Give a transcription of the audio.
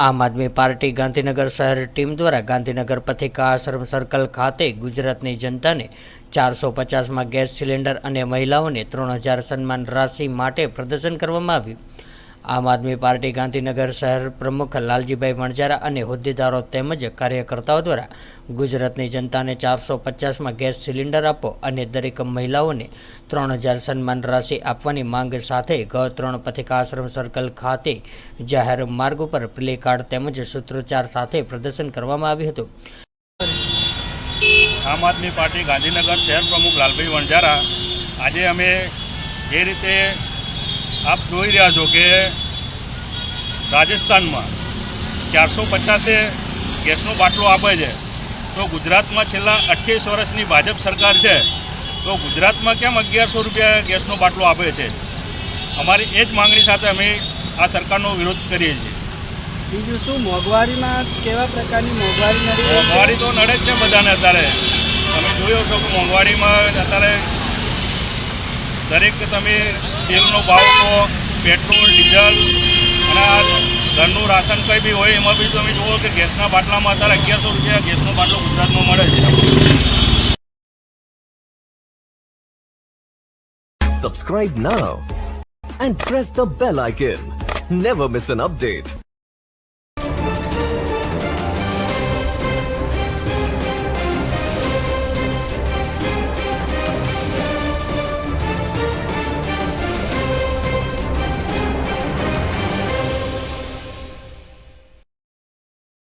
આમ આદમી પાર્ટી ગાંધીનગર શહેર ટીમ દ્વારા ગાંધીનગર પથિકા આશ્રમ સર્કલ ખાતે ગુજરાતની જનતાને ચારસો પચાસમાં ગેસ સિલિન્ડર અને મહિલાઓને ત્રણ હજાર સન્માન રાશિ માટે પ્રદર્શન કરવામાં આવ્યું. આમ આદમી પાર્ટી ગાંધીનગર શહેર પ્રમુખ લાલજીભાઈ વણજારા અને હોદ્દેદારો તેમજ કાર્યકર્તાઓ દ્વારા ગુજરાતની જનતાને ચારસો પચાસમાં ગેસ સિલિન્ડર આપો અને દરેક મહિલાઓને ત્રણ હજાર સન્માન રાશિ આપવાની માંગ સાથે ગ ત્રણ પથિકાશ્રમ સર્કલ ખાતે જાહેર માર્ગ ઉપર પ્લે કાર્ડ તેમજ સૂત્રોચ્ચાર સાથે પ્રદર્શન કરવામાં આવ્યું હતું. આમ આદમી પાર્ટી ગાંધીનગર શહેર પ્રમુખ લાલભાઈ વણજારા આજે અમે જે રીતે આપ જોઈ રહ્યા છો કે રાજસ્થાનમાં ચારસો પચાસે ગેસનો બાટલો આપે છે. તો ગુજરાતમાં છેલ્લા અઠ્યાવીસ વર્ષની ભાજપ સરકાર છે તો ગુજરાતમાં કેમ અગિયારસો રૂપિયા ગેસનો બાટલો આપે છે? અમારી એ જ માંગણી સાથે અમે આ સરકારનો વિરોધ કરીએ છીએ. બીજું શું મોંઘવારીમાં કેવા પ્રકારની મોંઘવારી? મોંઘવારી તો નડે જ છે બધાને અત્યારે. તમે જોયો છો કે મોંઘવારીમાં અત્યારે દરેક તમે તેલનો ભાવ કહો, પેટ્રોલ, ડીઝલ, અને ઘરનું રાશન કંઈ બી હોય, એમાં બી તમે જુઓ કે ગેસના બાટલામાં અત્યારે અગિયારસો રૂપિયા ગેસનો બાટલો ગુજરાતમાં મળે છે Subscribe now and press the bell icon. Never miss an update.